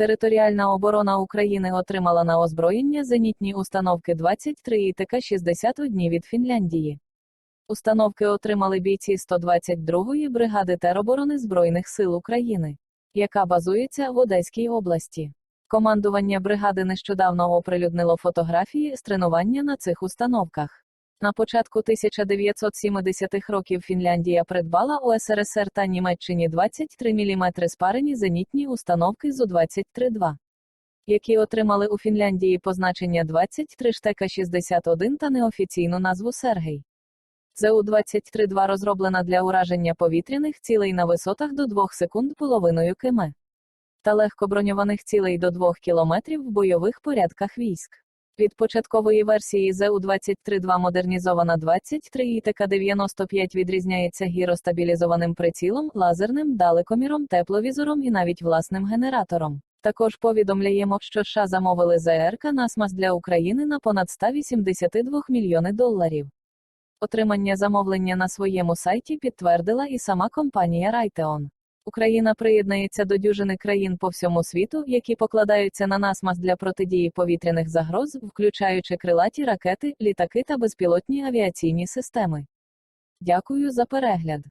Територіальна оборона України отримала на озброєння зенітні установки 23 і ТК-61 від Фінляндії. Установки отримали бійці 122-ї бригади тероборони Збройних сил України, яка базується в Одеській області. Командування бригади нещодавно оприлюднило фотографії з тренування на цих установках. На початку 1970-х років Фінляндія придбала у СРСР та Німеччині 23 мм спарені зенітні установки ЗУ-23-2, які отримали у Фінляндії позначення 23 штека 61 та неофіційну назву Сергей. ЗУ-23-2 розроблена для ураження повітряних цілей на висотах до 2 секунд половиною км та легкоброньованих цілей до 2 км в бойових порядках військ. Від початкової версії ЗУ-23-2 модернізована 23 і ТК-95 відрізняється гіростабілізованим прицілом, лазерним далекоміром, тепловізором і навіть власним генератором. Також повідомляємо, що США замовили ЗРК «Насмас» для України на понад 182 мільйони доларів. Отримання замовлення на своєму сайті підтвердила і сама компанія Raytheon. Україна приєднається до дюжини країн по всьому світу, які покладаються на насмас для протидії повітряних загроз, включаючи крилаті ракети, літаки та безпілотні авіаційні системи. Дякую за перегляд.